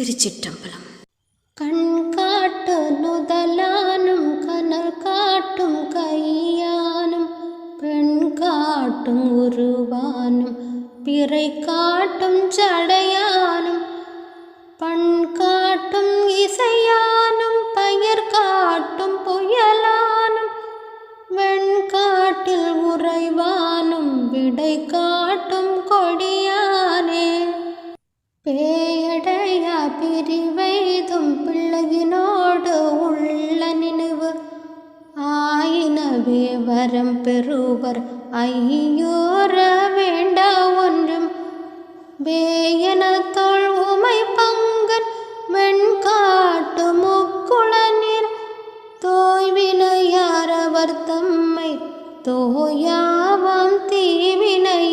திருச்சிற்றம்பலம். கண் காட்டு நுதலானும் கனல் காட்டும் கையானும் பெண் காட்டும் உருவானும் பிறை காட்டும் சடையானும் பண் காட்டும் இசையானும் பயிர் காட்டும் புயலானும் வெண் காட்டில் உறைவானும் விடை காட்டும் கொடியானே. பே அல்லாவே வரம் பெறுவர். ஐயோர வேண்ட ஒன்றும் வேயன தோல் உமை பங்கன் வெண்காட்டு முக்குளநீர். தோய்வினையாரவர் தம்மை தோயாவாம் தீவினை